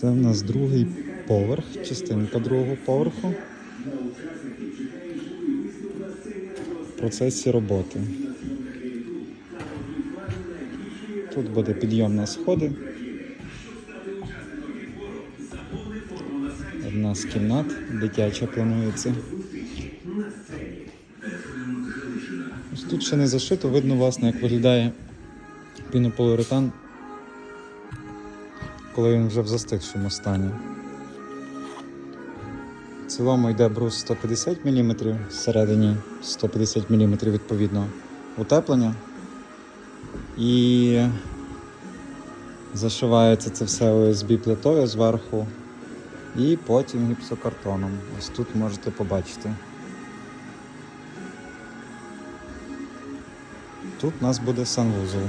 Це в нас другий поверх, частинка другого поверху. В процесі роботи. Тут буде підйом на сходи. Одна з кімнат, дитяча планується. Ось тут ще не зашито, видно, власне, як виглядає пінополіуретан, коли він вже в застигшому стані. В цілому йде брус 150 мм, всередині 150 мм відповідно утеплення. І зашивається це все ОСБ плитою зверху і потім гіпсокартоном. Ось тут можете побачити. Тут у нас буде санвузол.